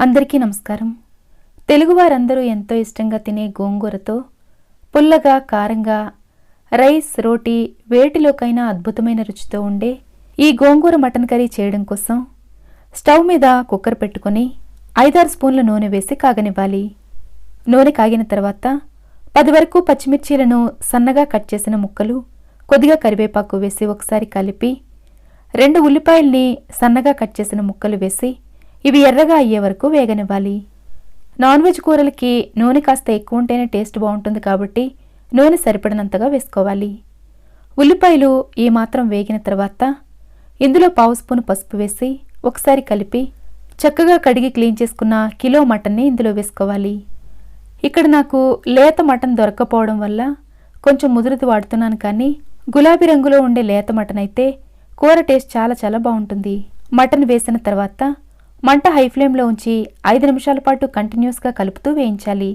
అందరికీ నమస్కారం. తెలుగువారందరూ ఎంతో ఇష్టంగా తినే గోంగూరతో పుల్లగా కారంగా రైస్ రోటీ వేటిలోకైనా అద్భుతమైన రుచితో ఉండే ఈ గోంగూర మటన్ కర్రీ చేయడం కోసం స్టవ్ మీద కుక్కర్ పెట్టుకొని ఐదారు స్పూన్ల నూనె వేసి కాగనివ్వాలి. నూనె కాగిన తర్వాత పది వరకు పచ్చిమిర్చీలను సన్నగా కట్ చేసిన ముక్కలు కొద్దిగా కరివేపాకు వేసి ఒకసారి కలిపి రెండు ఉల్లిపాయల్ని సన్నగా కట్ చేసిన ముక్కలు వేసి ఇవి ఎర్రగా అయ్యే వరకు వేగనివ్వాలి. నాన్ వెజ్ కూరలకి నూనె కాస్త ఎక్కువ ఉంటేనే టేస్ట్ బాగుంటుంది కాబట్టి నూనె సరిపడినంతగా వేసుకోవాలి. ఉల్లిపాయలు ఈ మాత్రం వేగిన తర్వాత ఇందులో పావు స్పూన్ పసుపు వేసి ఒకసారి కలిపి చక్కగా కడిగి క్లీన్ చేసుకున్న కిలో మటన్ని ఇందులో వేసుకోవాలి. ఇక్కడ నాకు లేత మటన్ దొరకపోవడం వల్ల కొంచెం ముదురుది వాడుతున్నాను కానీ గులాబీ రంగులో ఉండే లేత మటన్ అయితే కూర టేస్ట్ చాలా చాలా బాగుంటుంది. మటన్ వేసిన తర్వాత మంట హై ఫ్లేమ్లో ఉంచి ఐదు నిమిషాల పాటు కంటిన్యూస్గా కలుపుతూ వేయించాలి.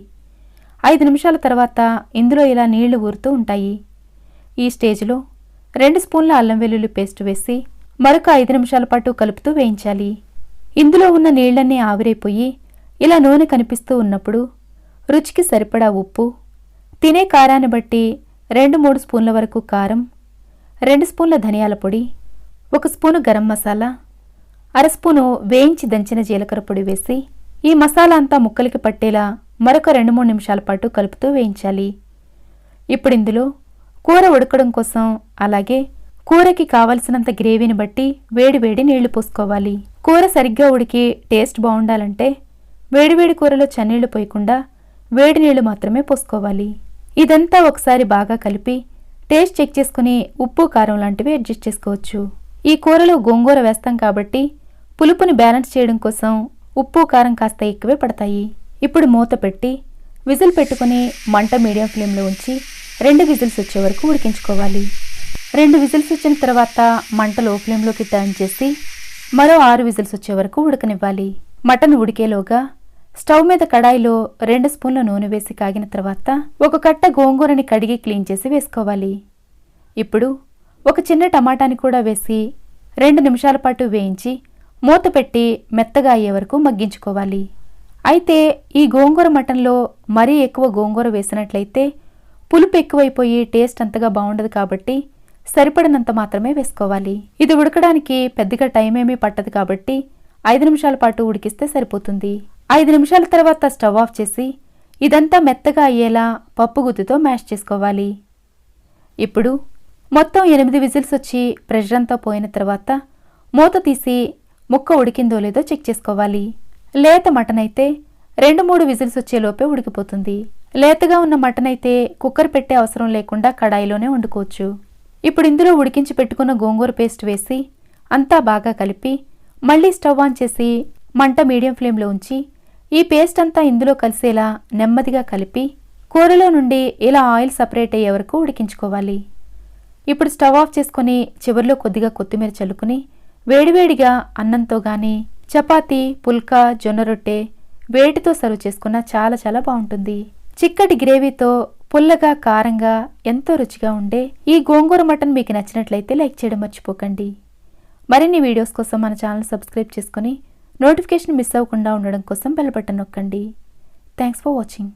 ఐదు నిమిషాల తర్వాత ఇందులో ఇలా నీళ్ళు ఊరుతూ ఉంటాయి. ఈ స్టేజ్లో రెండు స్పూన్ల అల్లం వెల్లుల్లి పేస్ట్ వేసి మరొక ఐదు నిమిషాల పాటు కలుపుతూ వేయించాలి. ఇందులో ఉన్న నీళ్ళన్నీ ఆవిరైపోయి ఇలా నూనె కనిపిస్తూ ఉన్నప్పుడు రుచికి సరిపడా ఉప్పు తినే కారాన్ని బట్టి రెండు మూడు స్పూన్ల వరకు కారం రెండు స్పూన్ల ధనియాల పొడి ఒక స్పూను గరం మసాలా అరస్పూను వేయించి దంచిన జీలకర్ర పొడి వేసి ఈ మసాలా అంతా ముక్కలకి పట్టేలా మరొక రెండు మూడు నిమిషాల పాటు కలుపుతూ వేయించాలి. ఇప్పుడు ఇందులో కూర ఉడకడం కోసం అలాగే కూరకి కావలసినంత గ్రేవీని బట్టి వేడివేడి నీళ్ళు పోసుకోవాలి. కూర సరిగ్గా ఉడికి టేస్ట్ బాగుండాలంటే వేడివేడి కూరలో చన్నీళ్ళు పోయకుండా వేడి నీళ్ళు మాత్రమే పోసుకోవాలి. ఇదంతా ఒకసారి బాగా కలిపి టేస్ట్ చెక్ చేసుకుని ఉప్పు కారం లాంటివి అడ్జస్ట్ చేసుకోవచ్చు. ఈ కూరలో గోంగూర వేస్తాం కాబట్టి పులుపుని బ్యాలెన్స్ చేయడం కోసం ఉప్పు కారం కాస్త ఎక్కువే పడతాయి. ఇప్పుడు మూత పెట్టి విజిల్ పెట్టుకుని మంట మీడియం ఫ్లేమ్లో ఉంచి రెండు విజిల్స్ వచ్చే వరకు ఉడికించుకోవాలి. రెండు విజిల్స్ వచ్చిన తర్వాత మంట లో ఫ్లేమ్లోకి టర్న్ చేసి మరో ఆరు విజిల్స్ వచ్చే వరకు ఉడకనివ్వాలి. మటన్ ఉడికేలోగా స్టవ్ మీద కడాయిలో రెండు స్పూన్ల నూనె వేసి కాగిన తర్వాత ఒక కట్ట గోంగూరని కడిగి క్లీన్ చేసి వేసుకోవాలి. ఇప్పుడు ఒక చిన్న టమాటాని కూడా వేసి రెండు నిమిషాల పాటు వేయించి మూత పెట్టి మెత్తగా అయ్యే వరకు మగ్గించుకోవాలి. అయితే ఈ గోంగూర మటన్లో మరీ ఎక్కువ గోంగూర వేసినట్లయితే పులుపు ఎక్కువైపోయి టేస్ట్ అంతగా బాగుండదు కాబట్టి సరిపడినంత మాత్రమే వేసుకోవాలి. ఇది ఉడకడానికి పెద్దగా టైం ఏమీ పట్టదు కాబట్టి ఐదు నిమిషాల పాటు ఉడికిస్తే సరిపోతుంది. ఐదు నిమిషాల తర్వాత స్టవ్ ఆఫ్ చేసి ఇదంతా మెత్తగా అయ్యేలా పప్పు గుద్దుతో మ్యాష్ చేసుకోవాలి. ఇప్పుడు మొత్తం ఎనిమిది విజిల్స్ వచ్చి ప్రెషర్ అంతా పోయిన తర్వాత మూత తీసి ముక్క ఉడికిందో లేదో చెక్ చేసుకోవాలి. లేత మటన్ అయితే రెండు మూడు విజిల్స్ వచ్చేలోపే ఉడికిపోతుంది. లేతగా ఉన్న మటన్ అయితే కుక్కర్ పెట్టే అవసరం లేకుండా కడాయిలోనే వండుకోవచ్చు. ఇప్పుడు ఇందులో ఉడికించి పెట్టుకున్న గోంగూర పేస్ట్ వేసి అంతా బాగా కలిపి మళ్ళీ స్టవ్ ఆన్ చేసి మంట మీడియం ఫ్లేమ్లో ఉంచి ఈ పేస్ట్ అంతా ఇందులో కలిసేలా నెమ్మదిగా కలిపి కూరలో నుండి ఇలా ఆయిల్ సపరేట్ అయ్యే వరకు ఉడికించుకోవాలి. ఇప్పుడు స్టవ్ ఆఫ్ చేసుకుని చివరిలో కొద్దిగా కొత్తిమీర చల్లుకుని వేడివేడిగా అన్నంతో గాని చపాతీ పుల్కా జొన్న రొట్టె వేటితో సర్వ్ చేసుకున్నా చాలా చాలా బాగుంటుంది. చిక్కటి గ్రేవీతో పుల్లగా కారంగా ఎంతో రుచిగా ఉండే ఈ గోంగూర మటన్ మీకు నచ్చినట్లయితే లైక్ చేయడం మర్చిపోకండి. మరిన్ని వీడియోస్ కోసం మన ఛానల్ సబ్స్క్రైబ్ చేసుకుని నోటిఫికేషన్ మిస్ అవ్వకుండా ఉండడం కోసం బెల్ బటన్ నొక్కండి. Thanks for watching.